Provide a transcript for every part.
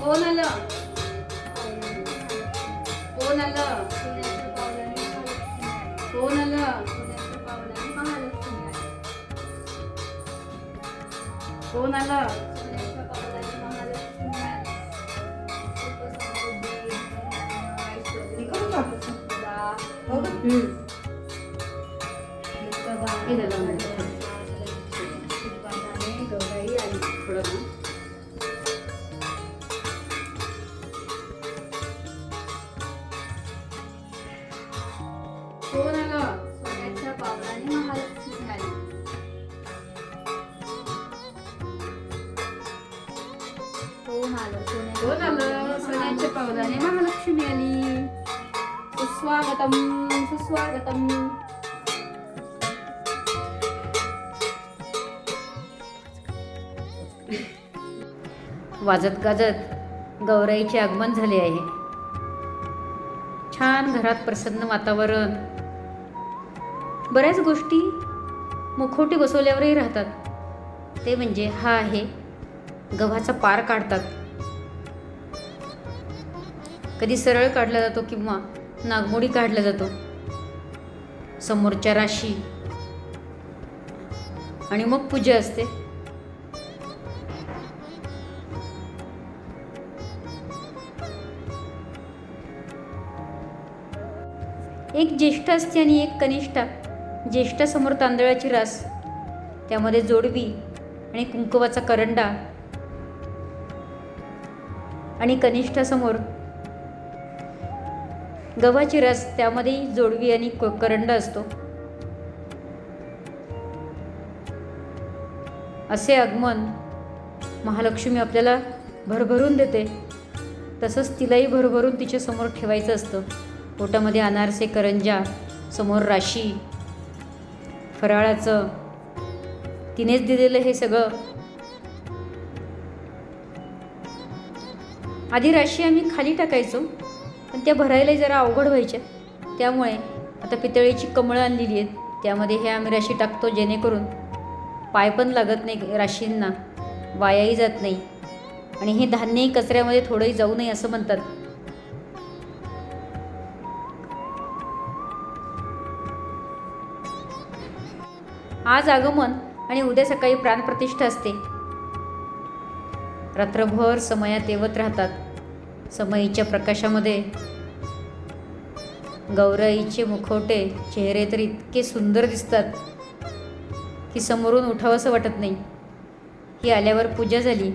कोण आलं कोण आलं कोण आलं कोण आलं हे करू का? हो झालं थोडं ना. सोन्याच्या महालक्ष्मी आली कोण आलं हो कोण आलं सोन्याच्या पावलाने महालक्ष्मी आली सुस्वागतम सुस्वागतम वाजत गाजत गौराईचे आगमन झाले आहे. छान घरात प्रसन्न वातावरण. बऱ्याच गोष्टी मुखवटे बसवल्यावरही राहतात. ते म्हणजे हा आहे गव्हाचा पार काढतात. कधी सरळ काढला जातो किंवा नागमोडी काढला जातो. समोरच्या राशी. आणि मग पूजा असते. एक ज्येष्ठ असते आणि एक कनिष्ठा ज्येष्ठासमोर तांदळाची रास त्यामध्ये जोडवी आणि कुंकवाचा करंडा आणि कनिष्ठासमोर गव्हाची रस त्यामध्ये जोडवी आणि क- करंडा असतो. असे आगमन महालक्ष्मी आपल्याला भरभरून देते. तसंच तिलाही भरभरून तिच्या समोर ठेवायचं असतं. पोटामध्ये अनारसे करंजा समोर राशी फराळाचं. तिनेच दिलेलं हे सगळं. आधी राशी आम्ही खाली टाकायचो पण त्या भरायला जरा अवघड व्हायच्या. त्यामुळे आता पितळेची कमळं आणलेली आहेत. त्यामध्ये हे आम्ही राशी टाकतो जेणेकरून पाय पण लागत नाही राशींना वायाही जात नाही. आणि हे धान्यही कचऱ्यामध्ये थोडंही जाऊ नये असं म्हणतात. आज आगमन आणि उद्या सकाळी प्राणप्रतिष्ठा असते. रात्रभर समयात येवत राहतात. समयीच्या प्रकाशामध्ये गौराईचे मुखवटे चेहरे तर इतके सुंदर दिसतात की समोरून उठावंसं वाटत नाही. ही आल्यावर पूजा झाली.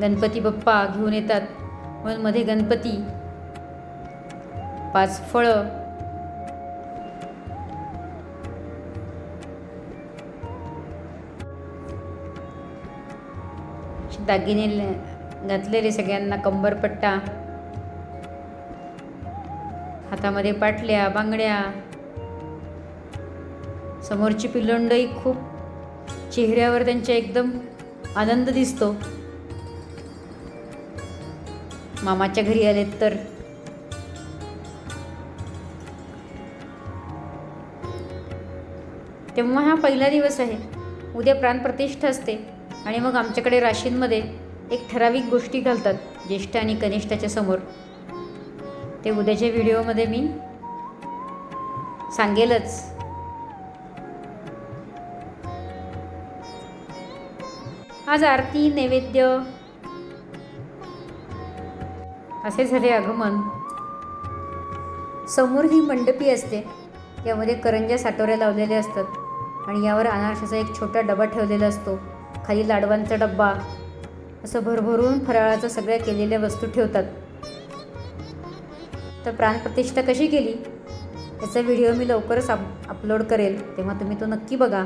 गणपती बाप्पा घेऊन येतात. मध्ये गणपती पाच फळं दागिने घातलेले सगळ्यांना कंबरपट्टा हातामध्ये पाटल्या बांगड्या समोरची पिलंडही खूप चेहऱ्यावर त्यांच्या एकदम आनंद दिसतो. मामाच्या घरी आलेत तर. तेव्हा हा पहिला दिवस आहे. उद्या प्राणप्रतिष्ठा असते आणि मग आमच्याकडे राशींमध्ये एक ठराविक गोष्टी घालतात ज्येष्ठ आणि कनिष्ठाच्या समोर. ते उद्याच्या व्हिडिओमध्ये मी सांगेलच. आज आरती नैवेद्य असे झाले आगमन. समोर ही मंडपी असते. यामध्ये करंज्या साठवऱ्या लावलेल्या असतात आणि यावर अनारशाचा एक छोटा डबा ठेवलेला असतो. खाली लाडवांचा डब्बा. असं भरभरून फराळाचं सगळ्या केलेल्या वस्तू ठेवतात. तर प्राणप्रतिष्ठा कशी केली? याचा व्हिडिओ मी लवकरच अप अपलोड करेल. तेव्हा तुम्ही तो नक्की बघा.